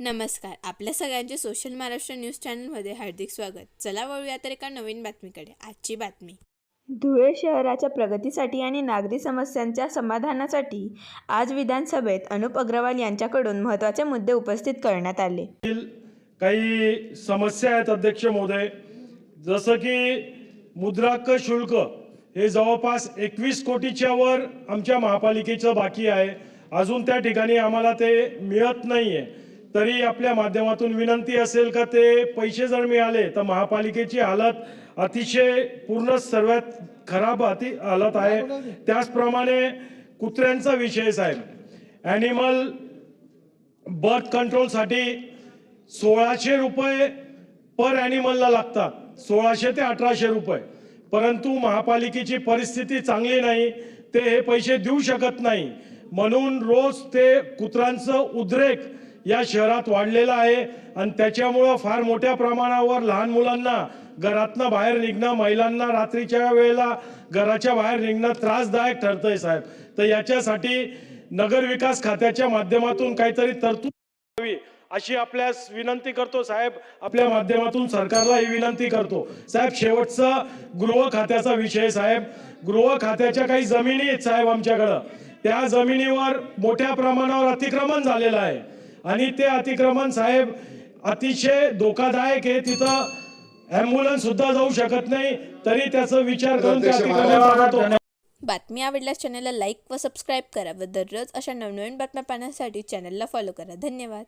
नमस्कार. आपल्या सगळ्यांचे सोशल महाराष्ट्र न्यूज चॅनलमध्ये हार्दिक स्वागत. चला वळूया तर एका नवीन बातमीकडे. आजची बातमी. धुळे शहराच्या प्रगतीसाठी आणि नागरी समस्यांच्या समाधानासाठी आज विधानसभेत अनुप अग्रवाल यांच्याकडून महत्त्वाचे मुद्दे उपस्थित करण्यात आले. काही समस्या आहेत अध्यक्ष महोदय. जसं की मुद्रांक शुल्क हे जवळपास एकवीस कोटीच्या वर आमच्या महापालिकेचं बाकी आहे. अजून त्या ठिकाणी आम्हाला ते मिळत नाही आहे तरी आपल्या माध्यमातून विनंती असेल का ते पैसे जर मिळाले तर महापालिकेची हालत अतिशय पूर्ण सर्वात खराब अति हालत आहे. त्याचप्रमाणे कुत्र्यांचा विषय साहेब. ॲनिमल बर्थ कंट्रोलसाठी सोळाशे रुपये पर ॲनिमलला लागतात. सोळाशे ते अठराशे रुपये. परंतु महापालिकेची परिस्थिती चांगली नाही ते हे पैसे देऊ शकत नाही. म्हणून रोज ते कुत्र्यांचं उद्रेक या शहरात वाढलेलं आहे आणि त्याच्यामुळं फार मोठ्या प्रमाणावर लहान मुलांना घरातनं बाहेर निघणं महिलांना रात्रीच्या वेळेला घराच्या बाहेर निघणं त्रासदायक ठरतंय साहेब. तर याच्यासाठी नगर विकास खात्याच्या माध्यमातून काहीतरी तरतूद हवी अशी आपल्यास विनंती करतो साहेब. आपल्या माध्यमातून सरकारला ही विनंती करतो. साहेब शेवटचा गृह खात्याचा विषय साहेब. गृह खात्याच्या काही जमिनी आहेत साहेब आमच्याकडं. त्या जमिनीवर मोठ्या प्रमाणावर अतिक्रमण झालेलं आहे. आणि ते अतिक्रमण साहेब अतिशय धोकादायक आहे. तिथं ॲम्ब्युलन्स सुद्धा जाऊ शकत नाही. तरी त्याचा विचार करून त्या अतिक्रमण बातमी आवडल्यास चॅनलला लाईक व सबस्क्राईब करा व दररोज अशा नवनवीन बातम्या पाहण्यासाठी चॅनलला फॉलो करा. धन्यवाद.